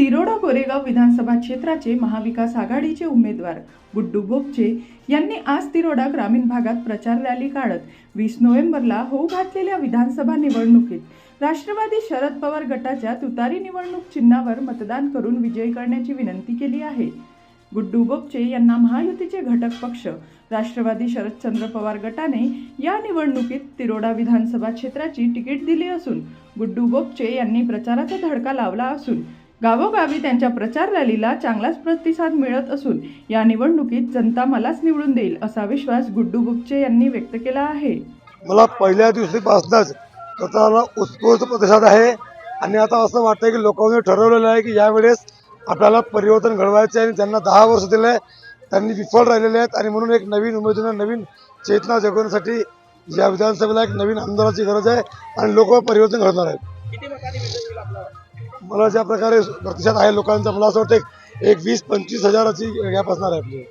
तिरोडा गोरेगाव विधानसभा क्षेत्राचे महाविकास आघाडीचे उमेदवार गुड्डू बोपचे यांनी आज तिरोडा ग्रामीण भागात प्रचार रॅली काढत वीस नोव्हेंबरला होऊ घातलेल्या विधानसभा निवडणुकीत राष्ट्रवादी शरद पवार गटाच्या तुतारी निवडणूक चिन्हावर मतदान करून विजयी करण्याची विनंती केली आहे. गुड्डू बोपचे यांना महायुतीचे घटक पक्ष राष्ट्रवादी शरदचंद्र पवार गटाने या निवडणुकीत तिरोडा विधानसभा क्षेत्राची तिकीट दिली असून गुड्डू बोपचे यांनी प्रचाराचा धडका लावला असून गावोगावी त्यांच्या प्रचार रॅलीला चांगलाच प्रतिसाद मिळत असून या निवडणुकीत जनता मलाच निवडून देईल असा विश्वास गुड्डू बुपचे यांनी व्यक्त केला आहे मला पहिल्या दिवशीपासूनच स्वतःला उत्स्फूर्त प्रतिसाद आहे आणि आता असं वाटतं की लोकांनी ठरवलेलं आहे की यावेळेस आपल्याला परिवर्तन घडवायचे आहे आणि त्यांना दहा वर्ष दिले आहे. त्यांनी विफल राहिलेले आहेत आणि म्हणून एक नवीन उमेदवार नवीन चेतना जगवण्यासाठी या विधानसभेला एक नवीन आमदाराची गरज आहे आणि लोक परिवर्तन घडणार आहेत मला ज्या प्रकारे प्रतिसाद आहे लोकांचा मला असं वाटतं एक- एक वीस पंचवीस हजाराची गॅप असणार आहे आपली.